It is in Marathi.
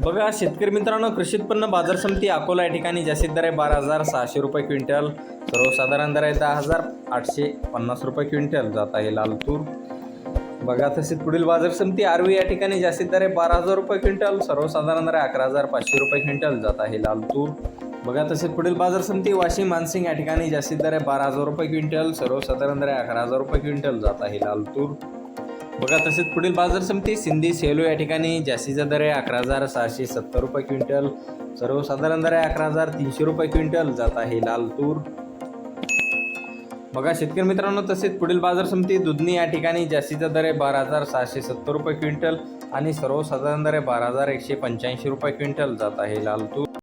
बघा शेतकरी मित्रांनो कृषी उत्पन्न बाजार समिती अकोला या ठिकाणी जास्तीत दर आहे बारा हजार सहाशे रुपये क्विंटल. सर्वसाधारण दर आहे दहा हजार आठशे पन्नास रुपये क्विंटल. जात आहे लाल तूर बघा तसेच पुढील बाजार समिती आरवी या ठिकाणी जास्तीत दर आहे बारा हजार रुपये क्विंटल. सर्वसाधारण दर आहे अकरा हजार पाचशे रुपये क्विंटल. जात आहे लाल तूर बघा तसेच पुढील बाजार समिती वाशिम मानसिंग या ठिकाणी जास्तीत दर आहे बारा हजार रुपये क्विंटल. सर्वसाधारण दर आहे अकरा हजार रुपये क्विंटल. जात आहे लाल तूर बघा तसेच पुढील बाजार समिती सिंधी सेलू या ठिकाणी जास्तीचा दर आहे अकरा हजार सहाशे सत्तर रुपये क्विंटल. सर्वसाधारण दर आहे अकरा हजार तीनशे रुपये क्विंटल. जात आहे लाल तूर. बघा शेतकरी मित्रांनो तसेच पुढील बाजार समिती दुधनी या ठिकाणी जास्तीचा दर आहे बारा हजार सहाशे सत्तर रुपये क्विंटल आणि सर्वसाधारण दर आहे बारा हजार एकशे पंच्याऐंशी रुपये क्विंटल. जात आहे लाल तूर.